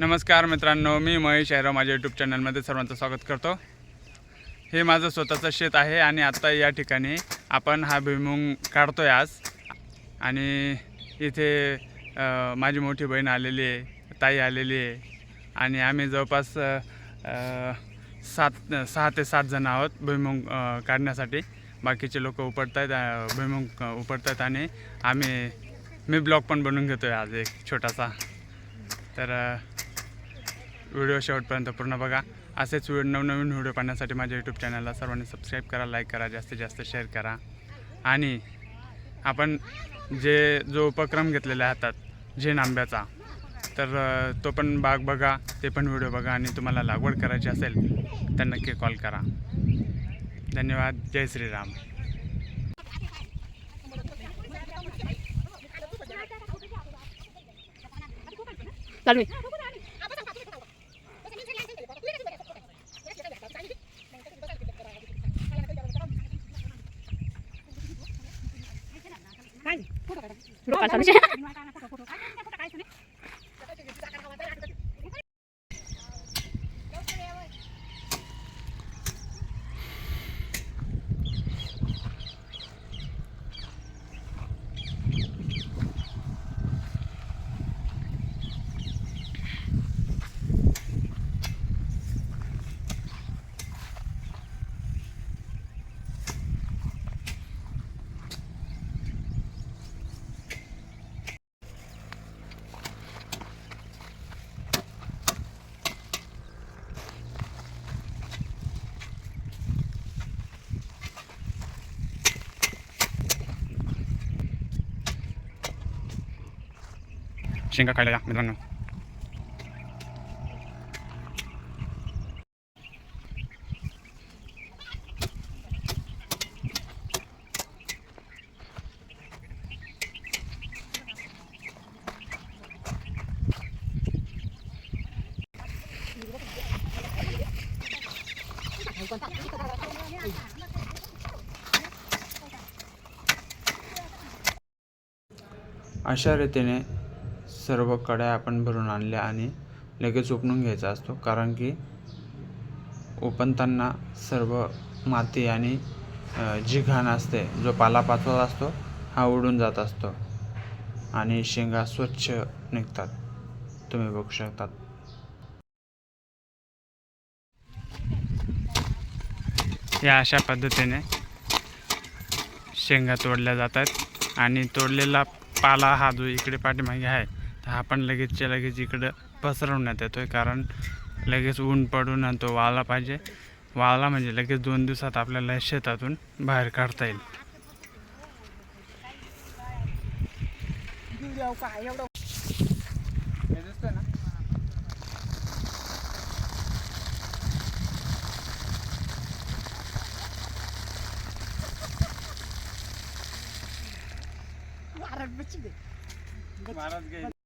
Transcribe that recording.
नमस्कार मित्रांनो मी महेश आयराव माझ्या यूट्यूब चॅनलमध्ये सर्वांचं स्वागत करतो. हे माझं स्वतःचं शेत आहे आणि आत्ता या ठिकाणी आपण हा भुईमुंग काढतो आहे आज. आणि इथे माझी मोठी बहीण आलेली आहे ताई आलेली आहे. आणि आम्ही जवळपास सात सहा ते सात जण आहोत भुईमुंग काढण्यासाठी. बाकीचे लोक उपडत आहेत भुईमुंग उपडत आहेत आणि आम्ही मी ब्लॉग पण बनवून घेतो आहे आज एक छोटासा. तर व्हिडिओ शेवटपर्यंत पूर्ण बघा. असेच व्हिडिओ नवनवीन व्हिडिओ पाहण्यासाठी माझ्या यूट्यूब चॅनलला सर्वांनी सबस्क्राईब करा लाईक करा जास्तीत जास्त शेअर करा. आणि आपण जे जो उपक्रम घेतलेला आहे हातात झेन आंब्याचा तर तो पण बाग बघा ते पण व्हिडिओ बघा आणि तुम्हाला लागवड करायची असेल तर नक्की कॉल करा. धन्यवाद. जय श्रीराम. चालू 잠시만. शेंगा खायला या मित्रांनो. अशा रीतीने सर्व कड्या आपण भरून आणल्या आणि लगेच उपणून घ्यायचा असतो. कारण की ओपणताना सर्व माती आणि जी घाण असते जो पालापाचोळा असतो हा उडून जात असतो आणि शेंगा स्वच्छ निघतात. तुम्ही बघू शकतात. या अशा पद्धतीने शेंगा तोडल्या जातात आणि तोडलेला पाला हा जो इकडे पाठीमागे आहे तर हा पण लगेचच्या लगेच इकडं पसरवण्यात येतो आहे कारण लगेच ऊन पडून आणि तो वाळला पाहिजे. वाळला म्हणजे लगेच दोन दिवसात आपल्याला शेतातून बाहेर काढता येईल. महाराज